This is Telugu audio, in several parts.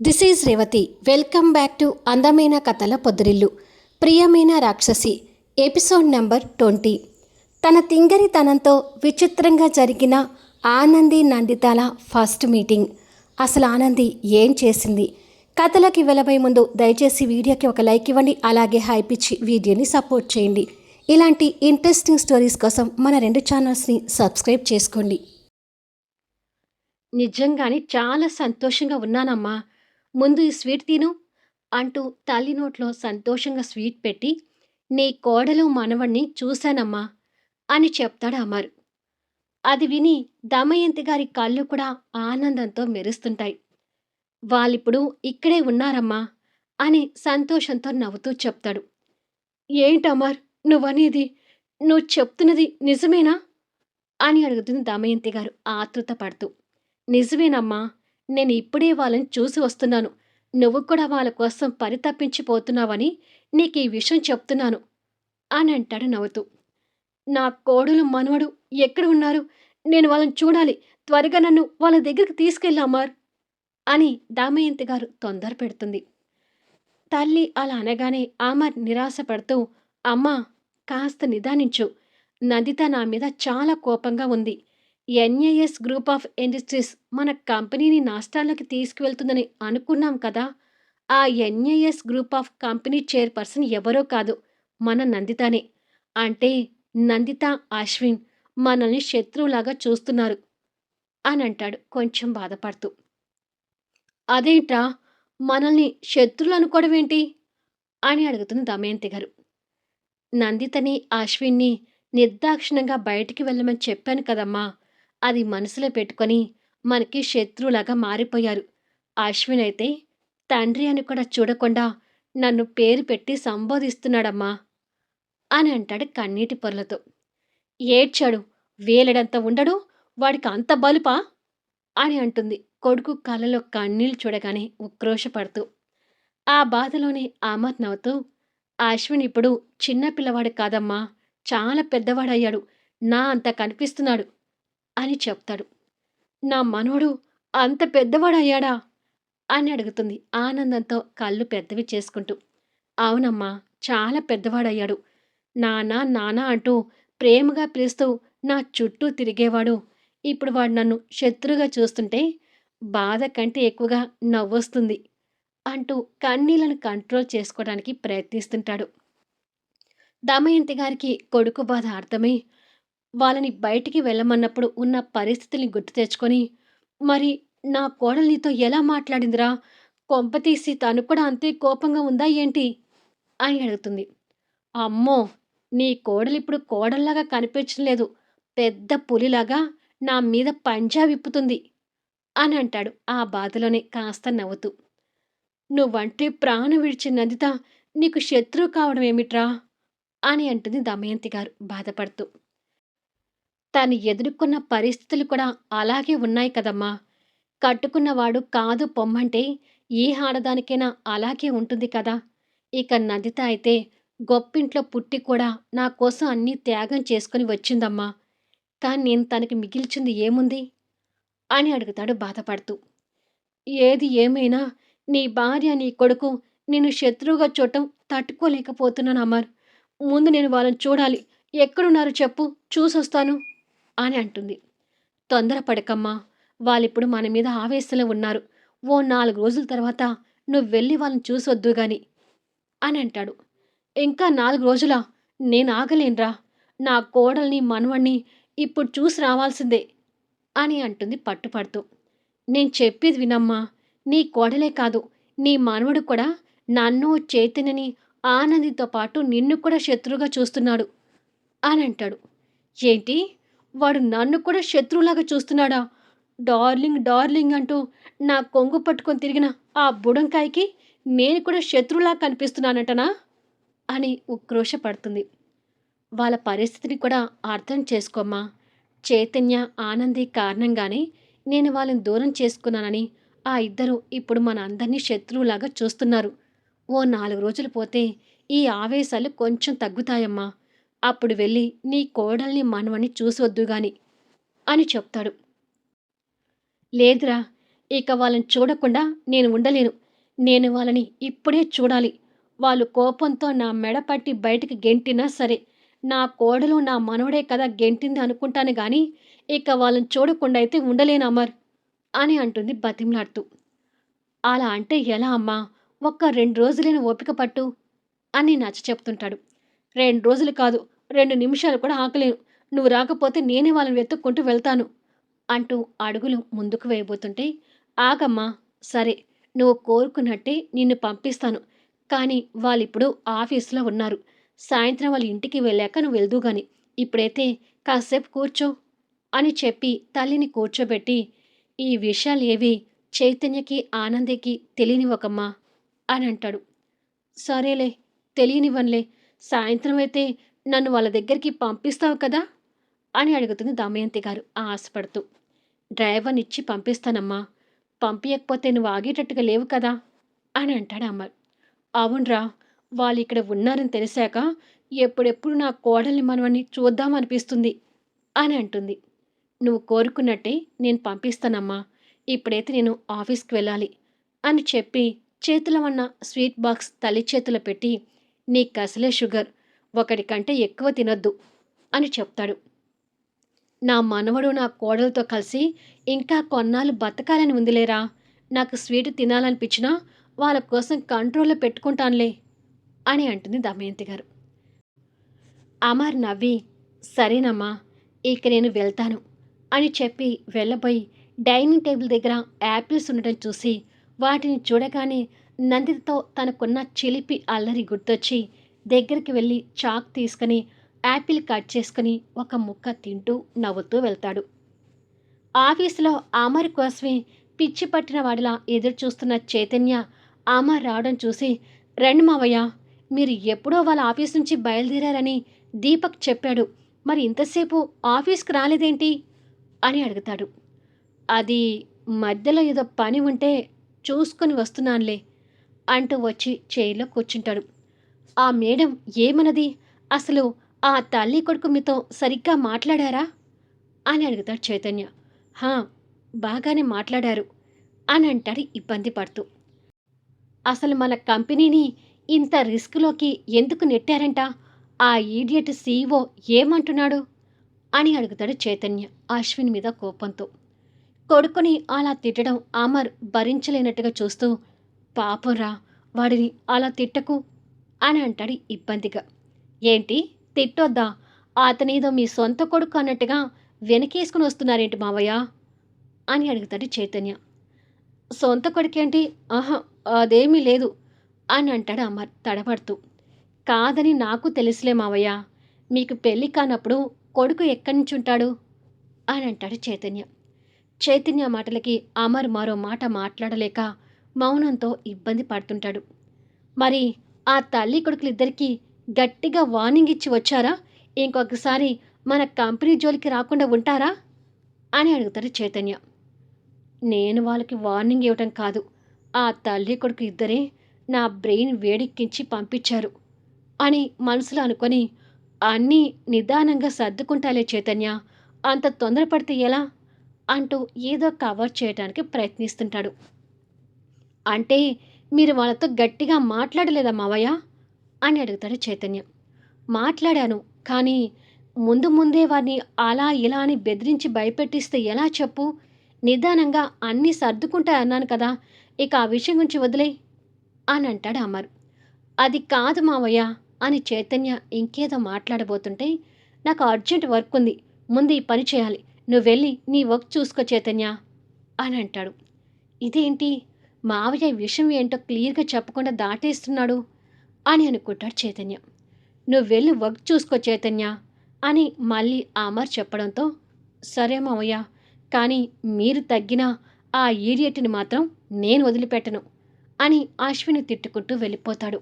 This is Revathi welcome back to అందమైన కథల పొద్దురిల్లు ప్రియమైన రాక్షసి ఎపిసోడ్ నెంబర్ ట్వంటీ తన తింగరితనంతో విచిత్రంగా జరిగిన ఆనంది నందితాల ఫస్ట్ మీటింగ్ అసలు ఆనంది ఏం చేసింది? కథలకి వెళ్ళబోయే ముందు దయచేసి వీడియోకి ఒక లైక్ ఇవ్వండి అలాగే హైప్ ఇచ్చి వీడియోని సపోర్ట్ చేయండి. ఇలాంటి ఇంట్రెస్టింగ్ స్టోరీస్ కోసం మన రెండు ఛానల్స్ని సబ్స్క్రైబ్ చేసుకోండి. నిజంగానే చాలా సంతోషంగా ఉన్నానమ్మా. ముందు ఈ స్వీట్ తిను అంటూ తల్లి నోట్లో సంతోషంగా స్వీట్ పెట్టి నీ కోడలు మనవణ్ణి చూశానమ్మా అని చెప్తాడు అమర్. అది విని దమయంతి గారి కళ్ళు కూడా ఆనందంతో మెరుస్తుంటాయి. వాళ్ళిప్పుడు ఇక్కడే ఉన్నారమ్మా అని సంతోషంతో నవ్వుతూ చెప్తాడు. ఏంటమర్ నువ్వనేది? నువ్వు చెప్తున్నది నిజమేనా? అని అడుగుతుంది దమయంతి గారు ఆతృత పడుతూ. నిజమేనమ్మా నేను ఇప్పుడే వాళ్ళని చూసి వస్తున్నాను. నువ్వు కూడా వాళ్ళ కోసం పరితపించిపోతున్నావని నీకు ఈ విషయం చెప్తున్నాను అని అంటాడు నవ్వుతూ. నా కోడలు మనవడు ఎక్కడ ఉన్నారు? నేను వాళ్ళని చూడాలి. త్వరగా నన్ను వాళ్ళ దగ్గరికి తీసుకెళ్ళామార్ అని దామయంతి గారు తొందర పెడుతుంది. తల్లి అలా అనగానే ఆమర్ నిరాశపడుతూ అమ్మా కాస్త నిదానించు. నందిత నా మీద చాలా కోపంగా ఉంది. ఎన్ఏఎస్ గ్రూప్ ఆఫ్ ఇండస్ట్రీస్ మన కంపెనీని నష్టాల్లోకి తీసుకువెళ్తుందని అనుకున్నాం కదా. ఆ NAS group of company chairperson ఎవరో కాదు మన నందితనే. అంటే నందిత అశ్విన్ మనల్ని శత్రువులాగా చూస్తున్నారు అని అంటాడు కొంచెం బాధపడుతూ. అదేంట్రా మనల్ని శత్రులు అనుకోవడం ఏంటి? అని అడుగుతుంది దమయంతి గారు. నందితని అశ్విన్ని నిర్దాక్షిణంగా బయటికి వెళ్ళమని చెప్పాను కదమ్మా. అది మనసులో పెట్టుకొని మనకి శత్రువులాగా మారిపోయారు. అశ్విన్ అయితే తండ్రి అని కూడా చూడకుండా నన్ను పేరు పెట్టి సంబోధిస్తున్నాడమ్మా అని అంటాడు కన్నీటి పొరలతో. ఏడ్చాడు వేలడంత ఉండడు వాడికి అంత బలుపా అని అంటుంది కొడుకు కళ్ళలో కన్నీళ్ళు చూడగానే ఉక్రోషపడుతూ. ఆ బాధలోనే ఆమత్ నవ్వుతూ అశ్విన్ ఇప్పుడు చిన్న పిల్లవాడు కాదమ్మా చాలా పెద్దవాడయ్యాడు నా అంత కనిపిస్తున్నాడు అని చెప్తాడు. నా మనోడు అంత పెద్దవాడయ్యాడా? అని అడుగుతుంది. ఆనందంతో కళ్ళు పెద్దవి చేసుకుంటూ. అవునమ్మా చాలా పెద్దవాడయ్యాడు. నానా నానా అంటూ ప్రేమగా పిలుస్తూ నా చుట్టూ తిరిగేవాడు. ఇప్పుడు వాడు నన్ను శత్రుగా చూస్తుంటే బాధ కంటే ఎక్కువగా నవ్వొస్తుంది అంటూ కన్నీళ్ళను కంట్రోల్ చేసుకోవడానికి ప్రయత్నిస్తుంటాడు. దమయంతి గారికి కొడుకు బాధ అర్థమై వాళ్ళని బయటికి వెళ్ళమన్నప్పుడు ఉన్న పరిస్థితిని గుర్తు తెచ్చుకొని మరి నా కోడలు నీతో ఎలా మాట్లాడిందిరా? కొంపతీసి తను కూడా అంతే కోపంగా ఉందా ఏంటి? అని అడుగుతుంది. అమ్మో! నీ కోడలు ఇప్పుడు కోడల్లాగా కనిపించడం లేదు. పెద్ద పులిలాగా నా మీద పంజా విప్పుతుంది అని అంటాడు ఆ బాధలోనే కాస్త నవ్వుతూ. నువ్వంటే ప్రాణం విడిచిన నందిత నీకు శత్రువు కావడం ఏమిట్రా? అని అంటుంది దమయంతి గారు బాధపడుతూ. తాను ఎదుర్కొన్న పరిస్థితులు కూడా అలాగే ఉన్నాయి కదమ్మా. కట్టుకున్నవాడు కాదు పొమ్మంటే ఏ ఆడదానికైనా అలాగే ఉంటుంది కదా. ఇక నందిత అయితే గొప్పింట్లో పుట్టి కూడా నా కోసం అన్నీ త్యాగం చేసుకుని వచ్చిందమ్మా. కానీ నేను తనకి మిగిల్చింది ఏముంది? అని అడుగుతాడు బాధపడుతూ. ఏది ఏమైనా నీ భార్య నీ కొడుకు నేను శత్రువుగా చూడటం తట్టుకోలేకపోతున్నాను అమర్. ముందు నేను వాళ్ళని చూడాలి. ఎక్కడున్నారు చెప్పు చూసొస్తాను. అని అంటుంది. తొందరపడకమ్మా వాళ్ళిప్పుడు మన మీద ఆవేశంలో ఉన్నారు. ఓ నాలుగు రోజుల తర్వాత నువ్వు వెళ్ళి వాళ్ళని చూసొద్దు గాని అని అంటాడు. ఇంకా నాలుగు రోజులా నేను ఆగలేనురా. నా కోడల్ని మనవణ్ణి ఇప్పుడు చూసి రావాల్సిందే అని అంటుంది పట్టుపడుతూ. నేను చెప్పేది వినమ్మా నీ కోడలే కాదు నీ మనవడు కూడా నన్ను చైతన్యని ఆనందితో పాటు నిన్ను కూడా శత్రువుగా చూస్తున్నాడు అని అంటాడు. ఏంటి? వాడు నన్ను కూడా శత్రువులాగా చూస్తున్నాడా? డార్లింగ్ డార్లింగ్ అంటూ నా కొంగు పట్టుకొని తిరిగిన ఆ బుడంకాయకి నేను కూడా శత్రువులా కనిపిస్తున్నానంటనా? అని ఉక్రోషపడుతుంది వాళ్ళ పరిస్థితిని కూడా అర్థం చేసుకోమ్మా. చైతన్య ఆనంది కారణంగానే నేను వాళ్ళని దూరం చేసుకున్నానని ఆ ఇద్దరు ఇప్పుడు మన అందరినీ శత్రువులాగా చూస్తున్నారు. ఓ నాలుగు రోజులు పోతే ఈ ఆవేశాలు కొంచెం తగ్గుతాయమ్మా. అప్పుడు వెళ్ళి నీ కోడల్ని మనవని చూసొద్దు గాని అని చెప్తాడు. లేదురా ఇక వాళ్ళని చూడకుండా నేను ఉండలేను. నేను వాళ్ళని ఇప్పుడే చూడాలి. వాళ్ళు కోపంతో నా మెడ పట్టి బయటికి గెంటినా సరే నా కోడలు నా మనవడే కదా గెంటింది అనుకుంటాను కానీ ఇక వాళ్ళని చూడకుండా అయితే ఉండలేను అమర్ అని అంటుంది బతిమలాడుతూ. అలా అంటే ఎలా అమ్మా? ఒక్క రెండు రోజులైన ఓపిక పట్టు అని నచ్చ చెప్తుంటాడు రెండు రోజులు కాదు రెండు నిమిషాలు కూడా ఆకలేను. నువ్వు రాకపోతే నేనే వాళ్ళని వెతుక్కుంటూ వెళ్తాను అంటూ అడుగులు ముందుకు వేయబోతుంటే ఆగమ్మా సరే నువ్వు కోరుకున్నట్టే నిన్ను పంపిస్తాను. కానీ వాళ్ళిప్పుడు ఆఫీసులో ఉన్నారు. సాయంత్రం వాళ్ళ ఇంటికి వెళ్ళాక నువ్వు వెళ్దు గాని ఇప్పుడైతే కాసేపు కూర్చో అని చెప్పి తల్లిని కూర్చోబెట్టి ఈ విషయాలు ఏవి చైతన్యకి ఆనందికి తెలియనివ్వకమ్మా అని అంటాడు. సరేలే తెలియనివ్వనులే సాయంత్రం అయితే నన్ను వాళ్ళ దగ్గరికి పంపిస్తావు కదా? అని అడుగుతుంది దమయంతి గారు ఆశపడుతూ. డ్రైవర్ని ఇచ్చి పంపిస్తానమ్మా. పంపించకపోతే నువ్వు ఆగేటట్టుగా లేవు కదా? అని అంటాడు అమర్ అవునరా వాళ్ళు ఇక్కడ ఉన్నారని తెలిసాక ఎప్పుడెప్పుడు నా కోడల్ని మనవని చూద్దామనిపిస్తుంది అని అంటుంది. నువ్వు కోరుకున్నట్టే నేను పంపిస్తానమ్మా. ఇప్పుడైతే నేను ఆఫీస్కి వెళ్ళాలి అని చెప్పి చేతిలో ఉన్న స్వీట్ బాక్స్ తల్లి చేతిలో పెట్టి నీకు అసలే షుగర్ ఒకటి కంటే ఎక్కువ తినొద్దు అని చెప్తాడు. నా మనవడు నా కోడలతో కలిసి ఇంకా కొన్నాళ్ళు బతకాలని ఉందిలేరా? నాకు స్వీట్ తినాలనిపించినా వాళ్ళ కోసం కంట్రోల్లో పెట్టుకుంటానులే అని అంటుంది దమయంతి గారు. అమర్ నవ్వి సరేనమ్మా ఇక నేను వెళ్తాను అని చెప్పి వెళ్ళబోయి డైనింగ్ టేబుల్ దగ్గర యాపిల్స్ ఉండటం చూసి వాటిని చూడగానే నందితతో తనకున్న చిలిపి అల్లరి గుర్తొచ్చి దగ్గరికి వెళ్ళి చాక్ తీసుకుని యాపిల్ కట్ చేసుకుని ఒక ముక్క తింటూ నవ్వుతూ వెళ్తాడు. ఆఫీసులో అమర్ కోసమే పిచ్చి పట్టిన వాడిలా ఎదురు చూస్తున్న చైతన్య అమర్ రావడం చూసి రండి మావయ్య మీరు ఎప్పుడో వాళ్ళ ఆఫీస్ నుంచి బయలుదేరారని దీపక్ చెప్పాడు. మరి ఇంతసేపు ఆఫీస్కి రాలేదేంటి? అని అడుగుతాడు. అది మధ్యలో ఏదో పని ఉంటే చూసుకొని వస్తున్నానులే. అంటూ వచ్చి చైర్లో కూర్చుంటాడు. ఆ మేడం ఏమన్నది? అసలు ఆ తల్లి కొడుకు మీతో సరిగ్గా మాట్లాడారా? అని అడుగుతాడు చైతన్య. హా బాగానే మాట్లాడారు అని అంటాడు ఇబ్బంది పడుతూ. అసలు మన కంపెనీని ఇంత రిస్క్లోకి ఎందుకు నెట్టారంట? ఆ ఈడియట్ సీఈఓ ఏమంటున్నాడు? అని అడుగుతాడు చైతన్య అశ్విన్ మీద కోపంతో. కొడుకుని అలా తిట్టడం అమర్ భరించలేనట్టుగా చూస్తూ పాపంరా వాడిని అలా తిట్టకు అని అంటాడు ఇబ్బందిగా. ఏంటి? తిట్టొద్దా? అతనేదో మీ సొంత కొడుకు అన్నట్టుగా వెనకేసుకుని వస్తున్నారేంటి మావయ్య? అని అడుగుతాడు చైతన్య. సొంత కొడుకేంటి? ఆహా అదేమీ లేదు అని అంటాడు అమర్ తడబడుతూ కాదని నాకు తెలుసులే మావయ్య. మీకు పెళ్ళి కానప్పుడు కొడుకు ఎక్కడి నుంచి ఉంటాడు? అని అంటాడు చైతన్య. చైతన్య మాటలకి అమర్ మరో మాట మాట్లాడలేక మౌనంతో ఇబ్బంది పడుతుంటాడు. మరి ఆ తల్లి కొడుకులిద్దరికీ గట్టిగా వార్నింగ్ ఇచ్చి వచ్చారా? ఇంకొకసారి మన కంపెనీ జోలికి రాకుండా ఉంటారా? అని అడుగుతాడు చైతన్య. నేను వాళ్ళకి వార్నింగ్ ఇవ్వటం కాదు. ఆ తల్లి కొడుకు ఇద్దరే నా బ్రెయిన్ వేడెక్కించి పంపించారు అని మనసులో అనుకొని అన్నీ నిదానంగా సర్దుకుంటాలే చైతన్య. అంత తొందరపడితే ఎలా? అంటూ ఏదో కవర్ చేయడానికి ప్రయత్నిస్తుంటాడు. అంటే మీరు వాళ్ళతో గట్టిగా మాట్లాడలేదా మావయ్య? అని అడుగుతాడు చైతన్య. మాట్లాడాను కానీ ముందు ముందే వారిని అలా ఇలా అని బెదిరించి భయపెట్టిస్తే ఎలా చెప్పు? నిదానంగా అన్నీ సర్దుకుంటా అన్నాను కదా ఇక ఆ విషయం గురించి వదిలే అని అంటాడు అమర్. అది కాదు మావయ్య అని చైతన్య ఇంకేదో మాట్లాడబోతుంటే నాకు అర్జెంట్ వర్క్ ఉంది ముందు ఈ పని చేయాలి నువ్వు వెళ్ళి నీ వర్క్ చూసుకో చైతన్య అని అంటాడు. ఇదేంటి? మావయ్య విషయం ఏంటో క్లియర్గా చెప్పకుండా దాటేస్తున్నాడు అని అనుకుంటాడు చైతన్య. నువ్వు వెళ్ళి వర్క్ చూసుకో చైతన్య అని మళ్ళీ అమర్ చెప్పడంతో సరే మావయ్య కానీ మీరు తగ్గిన ఆ ఈడియట్ని మాత్రం నేను వదిలిపెట్టను అని అశ్విని తిట్టుకుంటూ వెళ్ళిపోతాడు.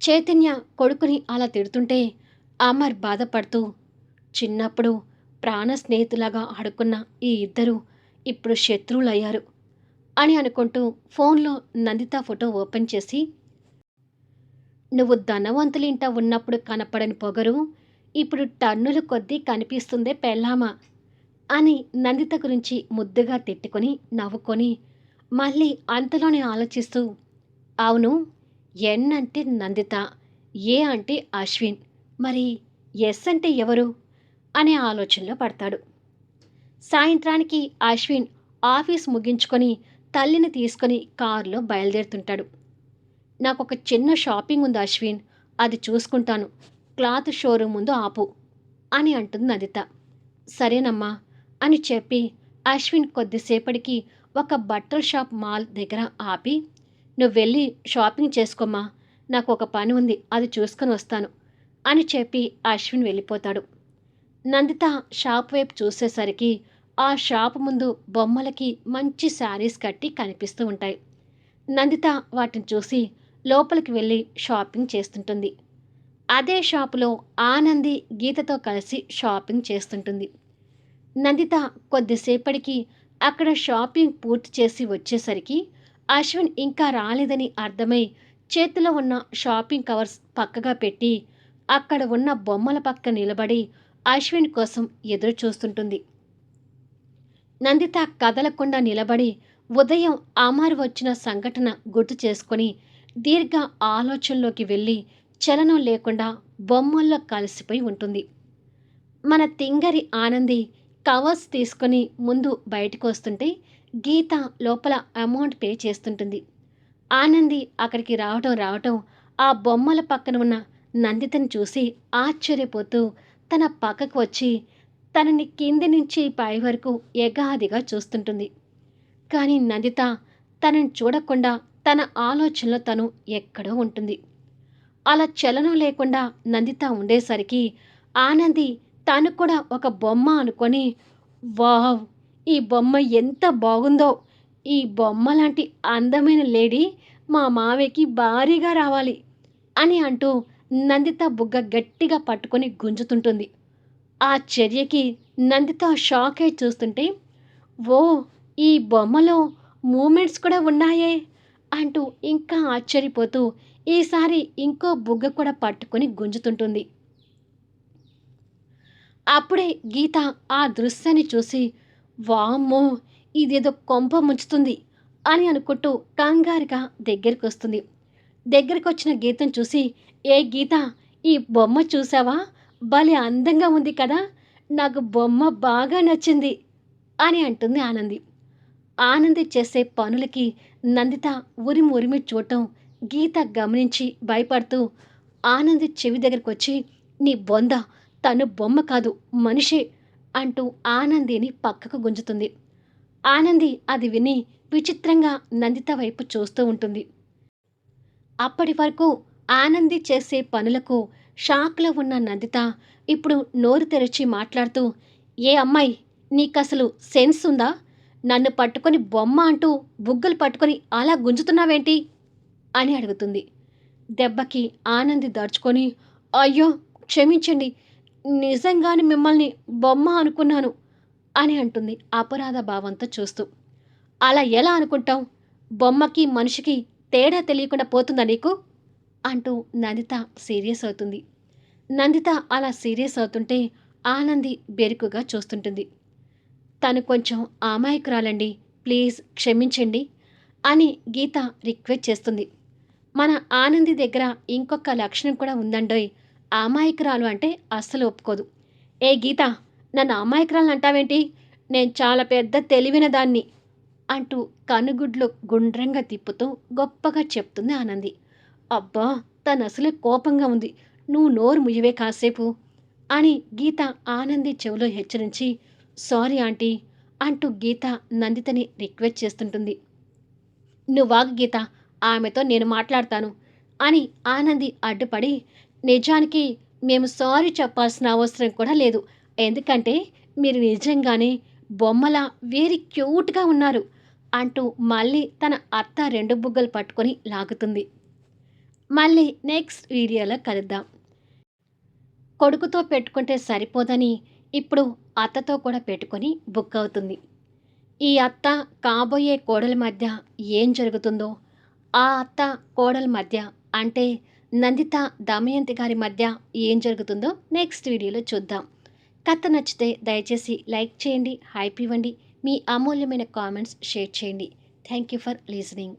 చైతన్య కొడుకుని అలా తిడుతుంటే అమర్ బాధపడుతూ చిన్నప్పుడు ప్రాణ స్నేహితులాగా ఆడుకున్న ఈ ఇద్దరు ఇప్పుడు శత్రువులయ్యారు. అని అనుకుంటూ ఫోన్లో నందిత ఫోటో ఓపెన్ చేసి నువ్వు ధనవంతులింట ఉన్నప్పుడు కనపడని పొగరు ఇప్పుడు టన్నుల కొద్దీ కనిపిస్తుందే పెళ్ళామా? అని నందిత గురించి ముద్దుగా తిట్టుకొని నవ్వుకొని మళ్ళీ అంతలోనే ఆలోచిస్తూ అవును ఎన్ అంటే నందిత ఏ అంటే అశ్విన్ మరి ఎస్ అంటే ఎవరు? అనే ఆలోచనలో పడతాడు. సాయంత్రానికి అశ్విన్ ఆఫీస్ ముగించుకొని తల్లిని తీసుకొని కారులో బయలుదేరుతుంటాడు. నాకు ఒక చిన్న షాపింగ్ ఉంది అశ్విన్ అది చూసుకుంటాను. క్లాత్ షోరూమ్ ముందు ఆపు అని అంటుంది నందిత. సరేనమ్మా అని చెప్పి అశ్విన్ కొద్దిసేపటికి ఒక బట్టల షాప్ మాల్ దగ్గర ఆపి నువ్వు వెళ్ళి షాపింగ్ చేసుకోమ్మా నాకు ఒక పని ఉంది అది చూసుకొని వస్తాను అని చెప్పి అశ్విన్ వెళ్ళిపోతాడు. నందిత షాప్ వైపు చూసేసరికి ఆ షాప్ ముందు బొమ్మలకి మంచి శారీస్ కట్టి కనిపిస్తూ ఉంటాయి. నందిత వాటిని చూసి లోపలికి వెళ్ళి షాపింగ్ చేస్తుంటుంది. అదే షాపులో ఆనంది గీతతో కలిసి షాపింగ్ చేస్తుంటుంది. నందిత కొద్దిసేపటికి అక్కడ షాపింగ్ పూర్తి చేసి వచ్చేసరికి అశ్విన్ ఇంకా రాలేదని అర్థమై చేతిలో ఉన్న షాపింగ్ కవర్స్ పక్కగా పెట్టి అక్కడ ఉన్న బొమ్మల పక్క నిలబడి అశ్విన్ కోసం ఎదురు చూస్తుంటుంది నందిత కదలకుండా నిలబడి ఉదయం ఆమారు వచ్చిన సంఘటన గుర్తు చేసుకొని దీర్ఘ ఆలోచనలోకి వెళ్ళి చలనం లేకుండా బొమ్మల్లో కలిసిపోయి ఉంటుంది. మన తింగరి ఆనంది కవర్స్ తీసుకొని ముందు బయటకు వస్తుంటే గీత లోపల అమౌంట్ పే చేస్తుంటుంది. ఆనంది అక్కడికి రావటం రావటం ఆ బొమ్మల పక్కన ఉన్న నందితను చూసి ఆశ్చర్యపోతూ తన పక్కకు వచ్చి తనని కింది నుంచి పై వరకు ఎగాదిగా చూస్తుంటుంది. కానీ నందిత తనని చూడకుండా తన ఆలోచనలో తను ఎక్కడో ఉంటుంది. అలా చలనం లేకుండా నందిత ఉండేసరికి ఆనంది తను కూడా ఒక బొమ్మ అనుకొని వావ్! ఈ బొమ్మ ఎంత బాగుందో! ఈ బొమ్మ లాంటి అందమైన లేడీ మా మావయ్యకి భారీగా రావాలి అని అంటూ నందిత బుగ్గ గట్టిగా పట్టుకొని గుంజుతుంటుంది. ఆ చర్యకి నందిత షాక్ అయి చూస్తుంటే ఓ ఈ బొమ్మలో మూమెంట్స్ కూడా ఉన్నాయే అంటూ ఇంకా ఆశ్చర్యపోతూ ఈసారి ఇంకో బుగ్గ కూడా పట్టుకొని గుంజుతుంటుంది. అప్పుడే గీత ఆ దృశ్యాన్ని చూసి వామ్మో ఇదేదో కొంప ముంచుతుంది అని అనుకుంటూ కంగారుగా దగ్గరికి వస్తుంది దగ్గరికి వచ్చిన గీతను చూసి ఏ గీత ఈ బొమ్మ చూసావా? భలే అందంగా ఉంది కదా నాకు బొమ్మ బాగా నచ్చింది అని అంటుంది ఆనంది. ఆనంది చేసే పనులకి నందిత ఉరిమి ఉరిమి చూడటం గీత గమనించి భయపడుతూ ఆనంది చెవి దగ్గరకు వచ్చి నీ బొంద తను బొమ్మ కాదు మనిషే అంటూ ఆనందిని పక్కకు గుంజుతుంది. ఆనంది అది విని విచిత్రంగా నందిత వైపు చూస్తూ ఉంటుంది. అప్పటి వరకు ఆనంది చేసే పనులకు షాక్లో ఉన్న నందిత ఇప్పుడు నోరు తెరిచి మాట్లాడుతూ ఏ అమ్మాయి నీకసలు సెన్స్ ఉందా? నన్ను పట్టుకొని బొమ్మ అంటూ బుగ్గలు పట్టుకొని అలా గుంజుతున్నావేంటి? అని అడుగుతుంది. దెబ్బకి ఆనంది దడుచుకొని అయ్యో క్షమించండి నిజంగానే మిమ్మల్ని బొమ్మ అనుకున్నాను అని అంటుంది అపరాధ భావంతో చూస్తూ. అలా ఎలా అనుకుంటాం బొమ్మకి మనిషికి తేడా తెలియకుండా పోతుందా నీకు? అంటూ నందిత సీరియస్ అవుతుంది. నందిత అలా సీరియస్ అవుతుంటే ఆనంది బెరుకుగా చూస్తుంటుంది. తను కొంచెం అమాయకురాలండి ప్లీజ్ క్షమించండి అని గీత రిక్వెస్ట్ చేస్తుంది. మన ఆనంది దగ్గర ఇంకొక లక్షణం కూడా ఉందండోయ్ అమాయకురాలు అంటే అస్సలు ఒప్పుకోదు. ఏ గీత నన్ను అమాయకురాలు అంటావేంటి? నేను చాలా పెద్ద తెలివిన దాన్ని అంటూ కనుగుడ్లు గుండ్రంగా తిప్పుతూ గొప్పగా చెప్తుంది ఆనంది. అబ్బా తను అసలే కోపంగా ఉంది. నువ్వు నోరు ముయ్యవే కాసేపు. అని గీత ఆనంది చెవిలో హెచ్చరించి సారీ ఆంటీ అంటూ గీత నందితని రిక్వెస్ట్ చేస్తుంటుంది. నువ్వాగు గీత ఆమెతో నేను మాట్లాడతాను అని ఆనంది అడ్డుపడి నిజానికి మేము సారీ చెప్పాల్సిన అవసరం కూడా లేదు. ఎందుకంటే మీరు నిజంగానే బొమ్మల వేరి క్యూట్గా ఉన్నారు అంటూ మళ్ళీ తన అత్త రెండు బుగ్గలు పట్టుకొని లాగుతుంది. మళ్ళీ నెక్స్ట్ వీడియోలో కలుద్దాం. కొడుకుతో పెట్టుకుంటే సరిపోదని ఇప్పుడు అత్తతో కూడా పెట్టుకొని బుక్ అవుతుంది. ఈ అత్త కాబోయే కోడల మధ్య ఏం జరుగుతుందో ఆ అత్త కోడల మధ్య అంటే నందిత దమయంతి గారి మధ్య ఏం జరుగుతుందో నెక్స్ట్ వీడియోలో చూద్దాం. కథ నచ్చితే దయచేసి లైక్ చేయండి హైప్ ఇవ్వండి మీ అమూల్యమైన కామెంట్స్ షేర్ చేయండి. Thank you for listening.